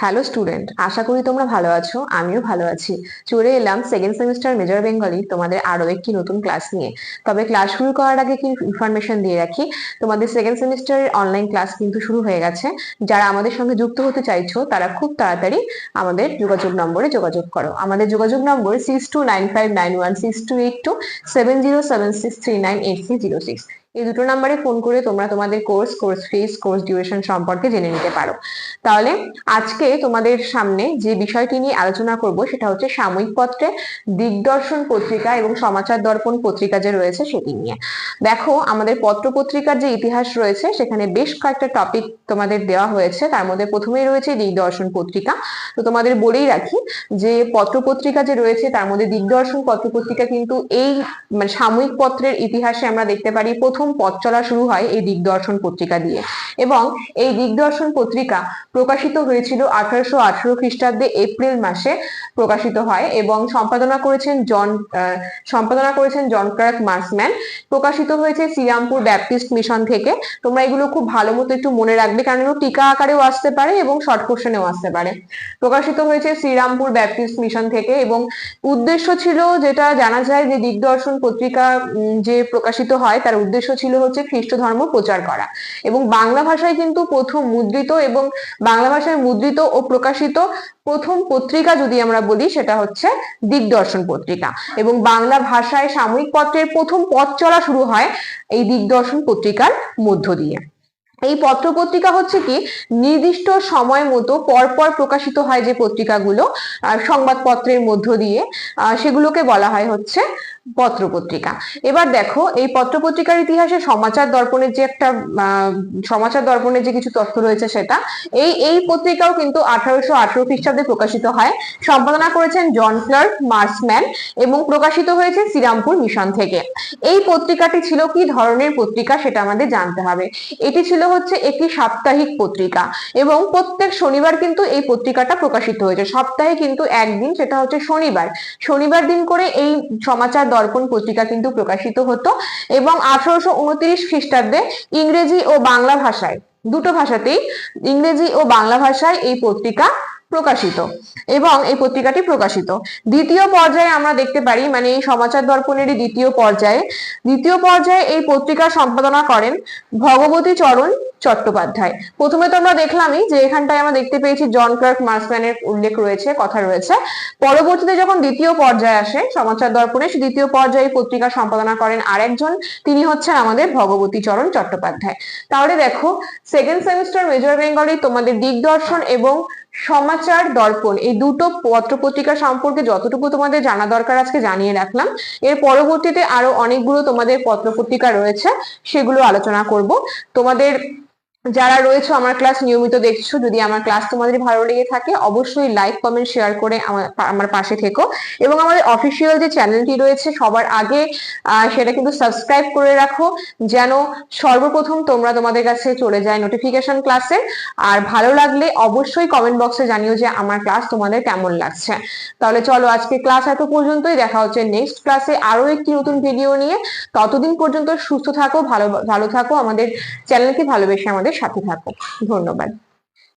Hello student আশা করি তোমরা ভালো আছো, আমিও ভালো আছি। চলে এলাম সেকেন্ড সেমিস্টার মেজর বেঙ্গলি তোমাদের আরও একটি নতুন ক্লাস নিয়ে। তবে ক্লাস শুরু করার আগে কি ইনফরমেশন দিয়ে রাখি, তোমাদের সেকেন্ড সেমিস্টারের অনলাইন ক্লাস কিন্তু শুরু হয়ে গেছে। যারা আমাদের সঙ্গে যুক্ত হতে চাইছো, তারা খুব তাড়াতাড়ি আমাদের যোগাযোগ নম্বরে যোগাযোগ করো। আমাদের যোগাযোগ নম্বর six two nine five nine one six two eight two seven zero seven six three nine eight three zero six এই দুটো নাম্বারে ফোন করে তোমরা তোমাদের course course fees course duration সম্পর্কে জেনে নিতে পারো। তাহলে আজকে তোমাদের সামনে যে বিষয়টি নিয়ে আলোচনা করব সেটা হচ্ছে সাময়িক পত্রে দিগদর্শন পত্রিকা এবং সমাচার দর্পণ পত্রিকা যে রয়েছে সেটি নিয়ে। দেখো, আমাদের পত্র পত্রিকার যে ইতিহাস রয়েছে, সেখানে বেশ কয়েকটা টপিক তোমাদের দেওয়া হয়েছে। তার মধ্যে প্রথমেই রয়েছে দিগদর্শন পত্রিকা। তো তোমাদের বলেই রাখি যে পত্র পত্রিকা যে রয়েছে, তার মধ্যে দিগদর্শন পত্র পত্রিকা কিন্তু এই মানে সাময়িক পত্রের ইতিহাসে আমরা দেখতে পারি প্রথম পথ চলা শুরু হয় এই দিগদর্শন পত্রিকা দিয়ে। এবং এই দিগদর্শন পত্রিকা প্রকাশিত হয়েছিল আঠারোশো আঠারো খ্রিস্টাব্দে এপ্রিল মাসে প্রকাশিত হয় এবং সম্পাদনা করেছেন জন সম্পাদনা করেছেন জন ক্রাক মার্সম্যান। প্রকাশিত হয়েছে শ্রীরামপুর ব্যাপটিস্ট মিশন থেকে। তোমরা এগুলো খুব ভালো মতো একটু মনে রাখবে কারণ এগুলো টিকা আকারেও আসতে পারে এবং শর্ট কোশ্চেনেও আসতে পারে। প্রকাশিত হয়েছে শ্রীরামপুর ব্যাপটিস্ট মিশন থেকে এবং উদ্দেশ্য ছিল যেটা জানা যায় যে দিগদর্শন পত্রিকা যে প্রকাশিত হয় তার উদ্দেশ্য ছিল হচ্ছে খ্রিস্ট ধর্ম প্রচার করা। এবং বাংলা ভাষায় কিন্তু প্রথম মুদ্রিত এবং বাংলা ভাষায় মুদ্রিত ও প্রকাশিত প্রথম পত্রিকা যদি আমরা বলি, সেটা হচ্ছে দিগদর্শন পত্রিকা। এবং বাংলা ভাষায় সাময়িক পত্রের প্রথম পথ চলা শুরু হয় এই দিগদর্শন পত্রিকার মধ্য দিয়ে। এই পত্র পত্রিকা হচ্ছে কি? নির্দিষ্ট সময় মতো পরপর প্রকাশিত হয় যে পত্রিকাগুলো সংবাদপত্রের মধ্য দিয়ে সেগুলোকে বলা হয় হচ্ছে পত্র পত্রিকা এবার দেখো, এই পত্র পত্রিকার ইতিহাসে সমাচার দর্পণের যে একটা সমাচার দর্পণের যে কিছু তথ্য রয়েছে সেটা, এই এই পত্রিকাও কিন্তু আঠারোশো আঠারো খ্রিস্টাব্দে প্রকাশিত হয়। সম্পাদনা করেছেন জন ক্লার্ক, মার্সম্যান এবং প্রকাশিত হয়েছে শ্রীরামপুর মিশন থেকে। এই পত্রিকাটি ছিল কি ধরনের পত্রিকা সেটা আমাদের জানতে হবে। এটি ছিল হচ্ছে একটি সাপ্তাহিক পত্রিকা এবং প্রত্যেক শনিবার কিন্তু এই পত্রিকাটা প্রকাশিত হয়েছে। সপ্তাহে কিন্তু একদিন, সেটা হচ্ছে শনিবার। শনিবার দিন করে এই সমাচার দর্পণ পত্রিকা কিন্তু প্রকাশিত হতো এবং আঠারোশো উনত্রিশ খ্রিস্টাব্দে ইংরেজি ও বাংলা ভাষায় দুটো ভাষাতেই ইংরেজি ও বাংলা ভাষায় এই পত্রিকা প্রকাশিত এবং এই পত্রিকাটি প্রকাশিত। দ্বিতীয় পর্যায়ে আমরা দেখতে পারি মানে এই সমাচার দর্পণেরই দ্বিতীয় পর্যায়ে। দ্বিতীয় পর্যায়ে এই পত্রিকা সম্পাদনা করেন ভগবতী চরণ চট্টোপাধ্যায়। প্রথমে তো আমরা দেখলামই যে এখানটায় আমরা দেখতে পেয়েছি জন ক্লার্ক মার্সম্যানের উল্লেখ রয়েছে, কথা রয়েছে। পরবর্তীতে যখন দ্বিতীয় পর্যায়ে আসে সমাচার দর্পণে, সে দ্বিতীয় পর্যায়ে পত্রিকা সম্পাদনা করেন আরেকজন, তিনি হচ্ছেন আমাদের ভগবতী চরণ চট্টোপাধ্যায়। তাহলে দেখো সেকেন্ড সেমিস্টার মেজর বেঙ্গলি তোমাদের দিগদর্শন এবং সমাচার দর্পণ, এই দুটো পত্র পত্রিকা সম্পর্কে যতটুকু তোমাদের জানা দরকার আজকে জানিয়ে রাখলাম। এর পরবর্তীতে আরও অনেকগুলো তোমাদের পত্র পত্রিকা রয়েছে, সেগুলো আলোচনা করব। তোমাদের যারা রয়েছে আমার ক্লাস নিয়মিত দেখছ, যদি আমার ক্লাস তোমাদের ভালো লেগে থাকে, অবশ্যই লাইক কমেন্ট শেয়ার করে আমার পাশে থেকো। এবং আমাদের অফিসিয়াল যে চ্যানেলটি রয়েছে, সবার আগে সেটা কিন্তু সাবস্ক্রাইব করে রাখো, যেন সর্বপ্রথম তোমরা তোমাদের কাছে চলে যায় নোটিফিকেশন ক্লাসে আর ভালো লাগলে অবশ্যই কমেন্ট বক্সে জানিও যে আমার ক্লাস তোমাদের কেমন লাগছে। তাহলে চলো আজকে ক্লাস এত পর্যন্তই, দেখা হচ্ছে নেক্সট ক্লাসে আরও একটি নতুন ভিডিও নিয়ে। ততদিন পর্যন্ত সুস্থ থাকো, ভালো ভালো থাকো, আমাদের চ্যানেলকে ভালোবেসে আমাদের সাথে থাকো। ধন্যবাদ।